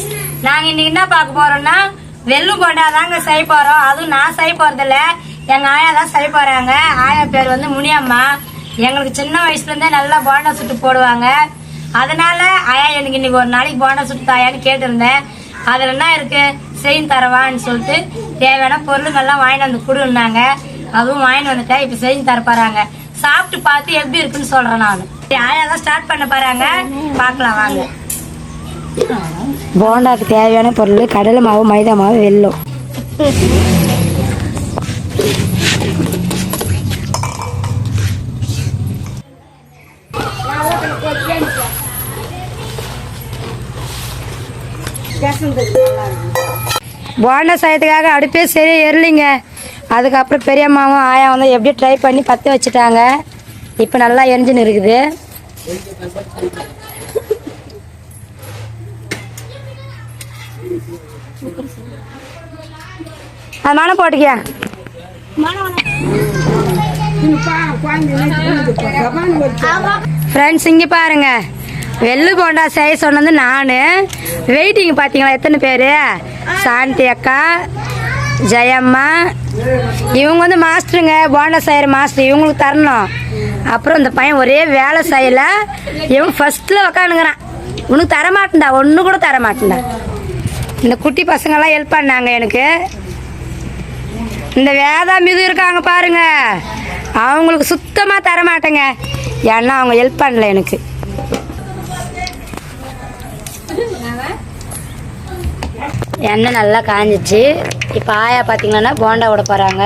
Friends நாங்க இன்னைக்கு என்ன பார்க்க போறோம்னா வெள்ளு போண்டா தாங்க செய்ய போறோம். அதுவும் நான் செய்ய போறது இல்ல எங்க ஆயா தான் செய்ய போறாங்க. ஆயா பேர் வந்து முனியம்மா. எங்களுக்கு சின்ன வயசுல இருந்தே நல்லா போண்டா சுட்டு போடுவாங்க. அதனால ஆயா எனக்கு இன்னைக்கு ஒரு நாளைக்கு போண்டா சுட்டு தாயான்னு கேட்டிருந்தேன். அதுல என்ன இருக்கு? செஞ்சு தரவான்னு சொல்லிட்டு தேவையான பொருளுங்கள்லாம் வாங்கிட்டு வந்து கொடுன்னாங்க. அதுவும் வாங்கிட்டு வந்துட்டா இப்ப செஞ்சு தர போறாங்க. சாப்பிட்டு பார்த்து எப்படி இருக்குன்னு சொல்றேன் நான். ஆயா தான் ஸ்டார்ட் பண்ண போறாங்க. பார்க்கலாம் வாங்க. போண்டாக்கு தேவையான பொருள் கடலை மாவு மைதா மாவு வெல்லம். போண்டா சாயத்துக்காக அடுப்பே சரியாக எரிலிங்க அதுக்கப்புறம் பெரியம்மாவும் ஆயா வந்து எப்படி ட்ரை பண்ணி பற்ற வச்சுட்டாங்க. இப்போ நல்லா எரிஞ்சுன்னு இருக்குது. அது மனம் போட்டுக்கியா? ஃப்ரெண்ட்ஸ் இங்கே பாருங்க. வெள்ளு போண்டா செய்ய சொன்னது நான். வெயிட்டிங் பார்த்தீங்களா? எத்தனை பேர்? சாந்தி அக்கா ஜெயம்மா. இவங்க வந்து மாஸ்டருங்க. போண்டா செய்கிற மாஸ்டர். இவங்களுக்கு தரணும். அப்புறம் இந்த பையன் ஒரே வேலை செய்யல. இவன் ஃபஸ்ட்டில் உக்காந்துங்கிறான் உனக்கு தரமாட்டேன்டா. ஒன்று கூட தரமாட்டேன்டா. இந்த குட்டி பசங்கெல்லாம் ஹெல்ப் பண்ணாங்க எனக்கு. இந்த வேதா மிது இருக்காங்க பாருங்க. அவங்களுக்கு சுத்தமாக தர மாட்டேங்க ஏன்னா அவங்க ஹெல்ப் பண்ணல எனக்கு. எண்ணெய் நல்லா காஞ்சிச்சு. இப்போ ஆயா பார்த்தீங்கன்னா போண்டா விட போகிறாங்க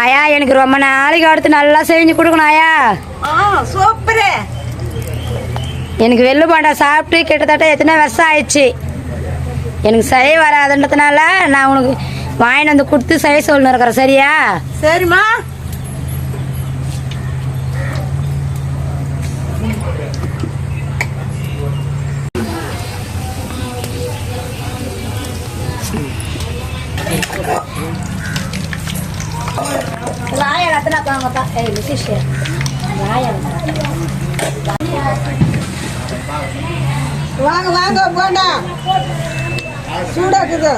ஆயா எனக்கு ரொம்ப நாளைக்கு அடுத்து நல்லா செஞ்சு கொடுக்கணும் ஆயா. சூப்பரு. எனக்கு வெள்ளு போண்டா சாப்பிட்டு கிட்டத்தட்ட எத்தனை வருஷம் ஆயிடுச்சு. எனக்கு செய்ய வராதுன்றதுனால நான் உனக்கு வாங்கிட்டு வந்து கொடுத்து செய்ய சொல்லணும் இருக்கிறேன் சரியா? சரிம்மா. பாங்கப்பா ஏய் நிதிஷ் ராயா வாங்க வாங்க போண்டா. சூடாக்குது.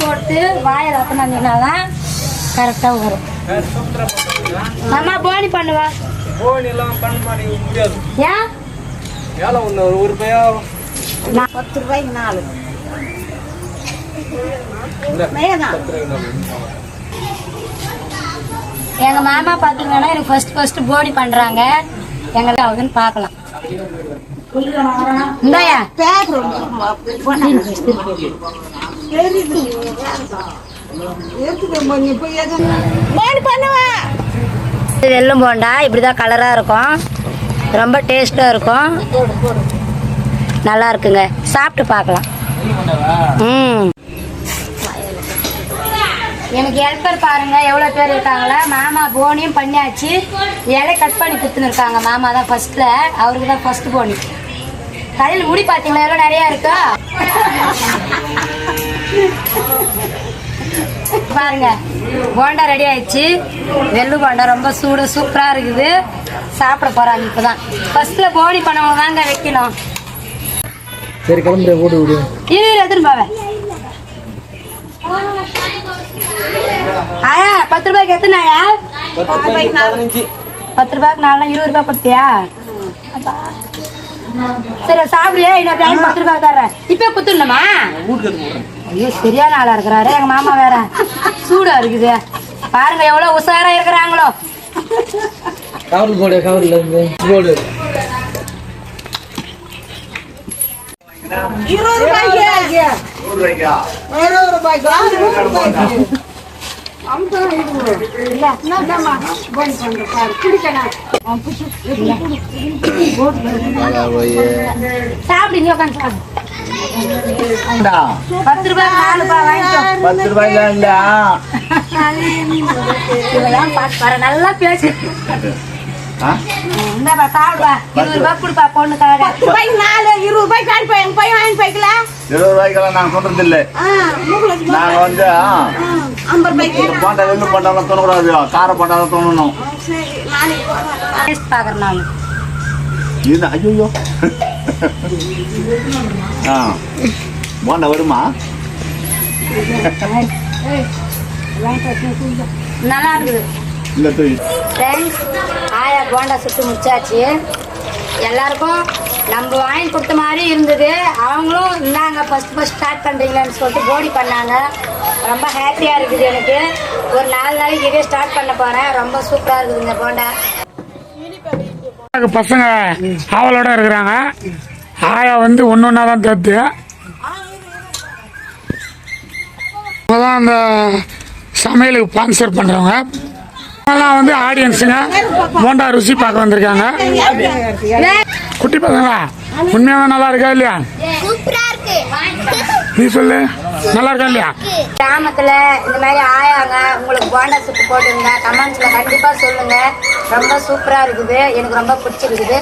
போட்டு வாயை ரத்னா தான் கரெக்டாக வரும். அம்மா போனி பண்ணுவா. போன் எல்லாம் பண்ண மாட்டேங்க முடியாது. ஏன்? வேலை ஒன்று ஒரு ரூபாயா பத்து ரூபாய்க்கு நாலு. மேதான் எங்க மாமா பாத்தீங்கன்னா எனக்கு ஃபர்ஸ்ட் ஃபர்ஸ்ட் போடி பண்றாங்க. எங்களுக்கு ஆகுதுன்னு பார்க்கலாம் இந்தாயா. வெல்லம் போண்டா. இப்படிதான் கலரா இருக்கும். ரொம்ப டேஸ்டா இருக்கும். நல்லா இருக்குங்க. சாப்பிட்டு பார்க்கலாம். ம். எனக்கு ஹெல்ப்பர் பாருங்க எவ்வளோ பேர் இருக்காங்களா? மாமா போனியும் பண்ணியாச்சு. இலை கட் பண்ணி கொடுத்துன்னு இருக்காங்க. மாமா தான் ஃபர்ஸ்ட்ல அவருக்கு தான் ஃபர்ஸ்ட் போனி. தலையில் முடி பார்த்தீங்களா? எவ்வளோ நிறையா இருக்கா? பாருங்க போண்டா ரெடி ஆயிடுச்சு. வெள்ளு போண்டா ரொம்ப சூடு சூப்பரா இருக்குது. சாப்பிட போறாங்க இப்பதான். ஃபர்ஸ்ட்ல போடி பண்ணவங்க தாங்க வைக்கணும். சரி கிளம்புற ஓடி விடு இரு போவேன். ஆயா பத்து ரூபாய்க்கு எத்தனை ஆயா? பத்து ரூபாய்க்கு நாலு. இருபது ரூபாய் கொடுத்தியா. சரி சாப்பிடுறியா? இன்னொரு டைம் பத்து ரூபாய் தர்றேன். இப்ப போடுறேன். ஐயோ சரியான ஆளா இருக்கிறாரு. எங்க மாமா வேற. சூடா இருக்குது. பாருங்க எவ்வளவு உஷாரா இருக்கிறாங்களோ. கவரில் போடு கவரில் இருந்து. போடு. இருபது ரூபாய்க்கு? இருபது ரூபாய்க்கு. இருபது ரூபாய்க்கு சாப்பிடு நீ உட்காந்து சாப்பிடு பத்து ரூபாய் நாலு ரூபாய் பத்து பாரு நல்லா பேசு? இந்தாப்பா சாப்பிடுவா இருபது ரூபாய் கொடுப்பா பொண்ணுக்காக. பத்து ரூபாய்க்கு நாலு இருபது ரூபாய்க்கு அனுப்பி எங்க பையன் வாங்கி போய்க்கலாம் இருபது ரூபாய்க்கெல்லாம் நாங்கள் சொல்றது இல்லை நாங்கள் வந்து ஐம்பது ரூபாய்க்கு போண்டா வெள்ளு போண்டாலாம் தோணக்கூடாது. கார போண்டாலாம் தோணணும். பாக்குறேன் நான். இது ஐயோ ஆ போண்டா வருமா? நல்லா இருக்குது. இல்லை ஃப்ரெண்ட்ஸ் ஆயா போண்டா சுட்டு முடிச்சாச்சு. எல்லாருக்கும் நம்ம வாங்கி கொடுத்த மாதிரி இருந்தது. அவங்களும் இந்தாங்க ஃபர்ஸ்ட் ஃபர்ஸ்ட் ஸ்டார்ட் பண்ணுறீங்களான்னு சொல்லிட்டு போடி பண்ணாங்க. ரொம்ப ஹாப்பியாக இருக்குது எனக்கு. ஒரு நாலு நாளைக்கு இதே ஸ்டார்ட் பண்ண போகிறேன் ரொம்ப சூப்பராக இருக்குது இந்த போண்டா. பசங்க ஆவலோட இருக்கிறாங்க. ஆயா வந்து ஒன்று ஒன்றா தான் தேர்த்து. தான் அந்த சமையலுக்கு ஸ்பான்சர் பண்ணுறவங்க அவங்கெல்லாம் வந்து ஆடியன்ஸுங்க போண்டா ருசி பார்க்க வந்திருக்காங்க. குட்டி பசங்களா உண்மையாக நல்லா இருக்கா இல்லையா? நீ சொல்லு நல்லா இருக்கா இல்லையா? கிராமத்தில் இந்த மாதிரி ஆயாங்க உங்களுக்கு போண்டா சுட்டு போட்டுருங்க கமெண்ட்ஸில் கண்டிப்பாக சொல்லுங்கள் ரொம்ப சூப்பராக இருக்குது எனக்கு ரொம்ப பிடிச்சிருக்குது.